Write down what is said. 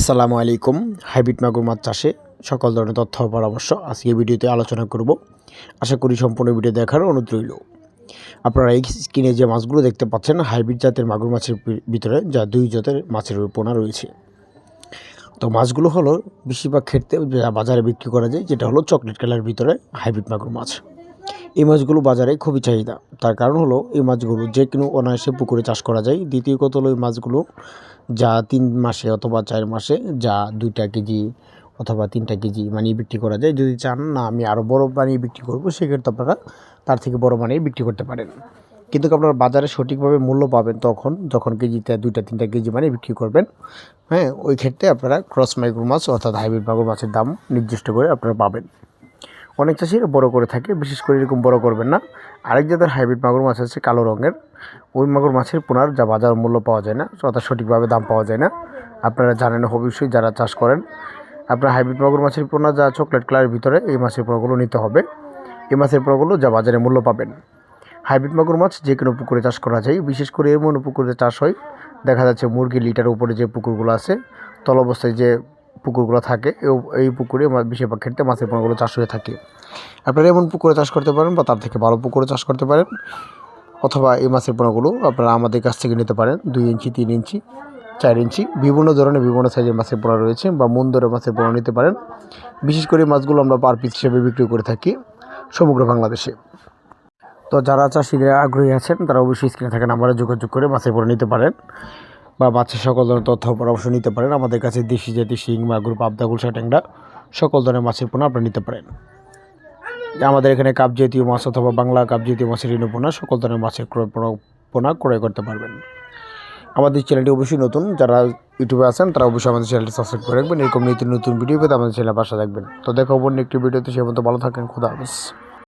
আসসালামু আলাইকুম, হাইব্রিড মাগুর মাছ চাষে সকল ধরনের তথ্য পরামর্শ আজকে ভিডিওতে আলোচনা করব। আশা করি সম্পূর্ণ ভিডিও দেখার অনুরোধ রইল। আপনারা এই স্ক্রিনে যে মাছগুলো দেখতে পাচ্ছেন, হাইব্রিড জাতের মাগুর মাছের ভিতরে যা দুই জাতের মাছের পোনা রয়েছে। তো মাছগুলো হলো বেশিরভাগ ক্ষেত্রে বাজারে বিক্রি করা যায়, যেটা হলো চকলেট কালার ভিতরে হাইব্রিড মাগুর মাছ। এই মাছগুলো বাজারে খুবই চাহিদা। তার কারণ হলো, এই মাছগুলো যে কোনো অনায়াসে পুকুরে চাষ করা যায়। দ্বিতীয় কথা হলো, এই মাছগুলো যা তিন মাসে অথবা চার মাসে যা দুইটা কেজি অথবা তিনটা কেজি বানিয়ে বিক্রি করা যায়। যদি চান না, আমি আরও বড় বানিয়ে বিক্রি করব, সেক্ষেত্রে আপনারা তার থেকে বড় বানিয়ে বিক্রি করতে পারেন। কিন্তু আপনারা বাজারে সঠিকভাবে মূল্য পাবেন তখন, যখন কেজিতে দুইটা, তিনটা কেজি বানিয়ে বিক্রি করবেন হ্যাঁ ওই ক্ষেত্রে আপনারা ক্রস মাইক্রো মাছ অর্থাৎ হাইব্রিড মাগুর মাছের দাম নির্দিষ্ট করে আপনারা পাবেন। অনেক চাষিরা বড় করে থাকে, বিশেষ করে এরকম বড় করবেন না। আরেক জাতের হাইব্রিড মাগুর মাছ আছে কালো রঙের। ওই মাগুর মাছের পোনার যা বাজার মূল্য পাওয়া যায় না অর্থাৎ সঠিকভাবে দাম পাওয়া যায় না। আপনারা জানেন অবশ্যই যারা চাষ করেন, আপনার হাইব্রিড মাগুর মাছের পোনা যা চকলেট কালারের ভিতরে, এই মাছের পোনাগুলো নিতে হবে। এই মাছের পোনাগুলো যা বাজারে মূল্য পাবেন। হাইব্রিড মাগুর মাছ যে কোনো পুকুরে চাষ করা যায়, বিশেষ করে এমন পুকুরে চাষ হয়, দেখা যাচ্ছে মুরগি লিটার উপরে যে পুকুরগুলো আছে তল অবস্থায় যে পুকুরগুলো থাকে এই- পুকুরে বেশিরভাগ ক্ষেত্রে মাছের পোনাগুলো চাষ হয়ে থাকে। আপনারা এমন পুকুরে চাষ করতে পারেন বা তার থেকে ভালো পুকুরে চাষ করতে পারেন, অথবা এই মাছের পোনাগুলো আপনারা আমাদের কাছ থেকে নিতে পারেন, দুই ইঞ্চি, তিন ইঞ্চি, চার ইঞ্চি, বিভিন্ন ধরনের, বিভিন্ন সাইজের মাছের পোনা রয়েছে বা মন ধরে মাছের পোনা নিতে পারেন। বিশেষ করে মাছগুলো আমরা পার পিস হিসেবে বিক্রি করে থাকি সমগ্র বাংলাদেশে। তো যারা চাষিরা আগ্রহী আছেন, তারা অবশ্যই স্ক্রিনে থাকা নাম্বারে যোগাযোগ করে মাছের পোনা নিতে পারেন। বা মাছের সকল ধরনের তথ্য পরামর্শ নিতে পারেন। আমাদের কাছে দেশি জাতি শিং, মাগুর, পাবদা, গুলশা, ট্যাংরা সকল ধরনের মাছের পোনা আপনি নিতে পারেন। আমাদের এখানে কাপ জাতীয় মাছ অথবা বাংলা কাপ জাতীয় মাছের ঋণ সকল ধরনের মাছের ক্রয় পোনা ক্রয় করতে পারবেন। আমাদের চ্যানেলটি অবশ্যই নতুন, যারা ইউটিউবে আছেন তারা অবশ্যই আমাদের চ্যানেলটি সাবস্ক্রাইব করে রাখবেন। এরকম নিত্য নতুন ভিডিও পেতে আমাদের চ্যানেল পাশে থাকবেন। তো দেখা অন্য একটি ভিডিওতে, সে মতো ভালো থাকেন, খুদা হাফেজ।